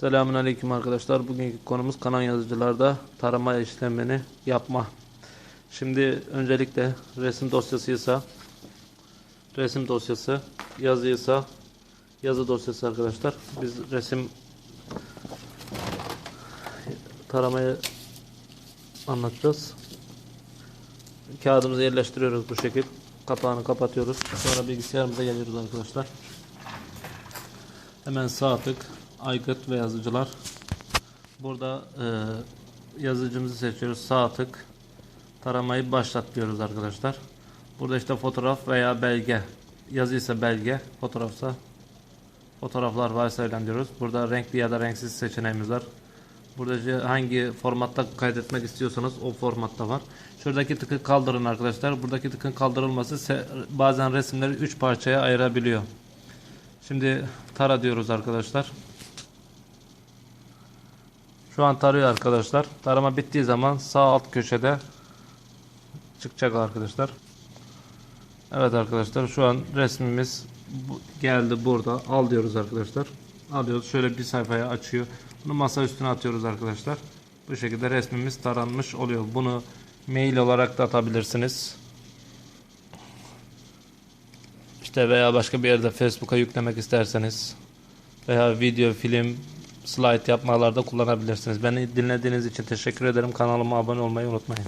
Selamun Aleyküm arkadaşlar. Bugünkü konumuz kanal yazıcılarda tarama işlemini yapma. Şimdi öncelikle resim dosyasıysa resim dosyası, yazıysa yazı dosyası arkadaşlar. Biz resim taramayı anlatacağız. Kağıdımızı yerleştiriyoruz bu şekil. Kapağını kapatıyoruz. Sonra bilgisayarımıza geliyoruz arkadaşlar. Hemen sağ tık aygıt ve yazıcılar. Burada e, yazıcımızı seçiyoruz. Sağ tık taramayı başlat diyoruz arkadaşlar. Burada işte fotoğraf veya belge. Yazı ise belge, fotoğrafsa fotoğraflar varsa öyle diyoruz. Burada renkli ya da renksiz seçeneğimiz var. Burada hangi formatta kaydetmek istiyorsanız o formatta var. Şuradaki tıkı kaldırın arkadaşlar. Buradaki tıkın kaldırılması bazen resimleri 3 parçaya ayırabiliyor. Şimdi tara diyoruz arkadaşlar. Şu an tarıyor arkadaşlar. Tarama bittiği zaman sağ alt köşede çıkacak arkadaşlar. Evet arkadaşlar şu an resmimiz geldi burada. Al diyoruz arkadaşlar. Alıyoruz. Şöyle bir sayfaya açıyor. Bunu masa üstüne atıyoruz arkadaşlar. Bu şekilde resmimiz taranmış oluyor. Bunu mail olarak da atabilirsiniz. İşte veya başka bir yerde Facebook'a yüklemek isterseniz veya video, film, slide yapmalarda kullanabilirsiniz. Beni dinlediğiniz için teşekkür ederim. Kanalıma abone olmayı unutmayın.